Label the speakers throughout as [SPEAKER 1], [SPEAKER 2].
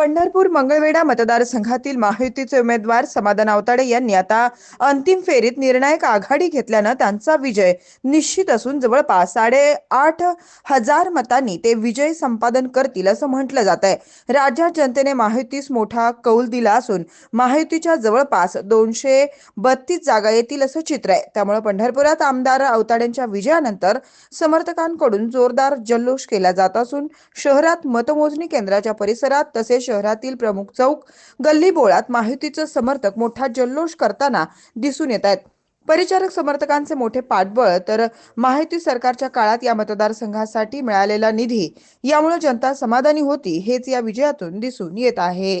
[SPEAKER 1] पंढरपूर मंगळवेढा मतदारसंघातील महायुतीचे उमेदवार समाधान आवताडे यांनी आता अंतिम फेरीत निर्णायक आघाडी घेतल्यानं त्यांचा विजय निश्चित असून जवळपास साडेआठ हजार मतांनी ते विजय संपादन करतील असं म्हटलं जात आहे. राज्यात जनतेने महायुतीस मोठा कौल दिला असून महायुतीच्या जवळपास दोनशे बत्तीस जागा येतील असं चित्र आहे. त्यामुळे पंढरपुरात आमदार अवताड्यांच्या विजयानंतर समर्थकांकडून जोरदार जल्लोष केला जात असून शहरात मतमोजणी केंद्राच्या परिसरात तसेच शहरातील प्रमुख चौक गल्ली बोळात माहितीचं समर्थक मोठा जल्लोष करताना दिसून येत आहेत. परिचारक समर्थकांचे मोठे पाठबळ तर माहिती सरकारच्या काळात या मतदारसंघासाठी मिळालेला निधी यामुळे जनता समाधानी होती हेच या विजयातून दिसून येत आहे.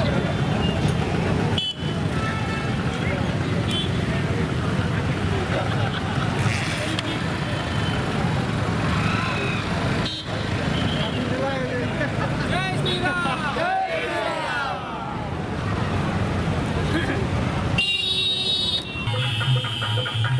[SPEAKER 2] Yeah.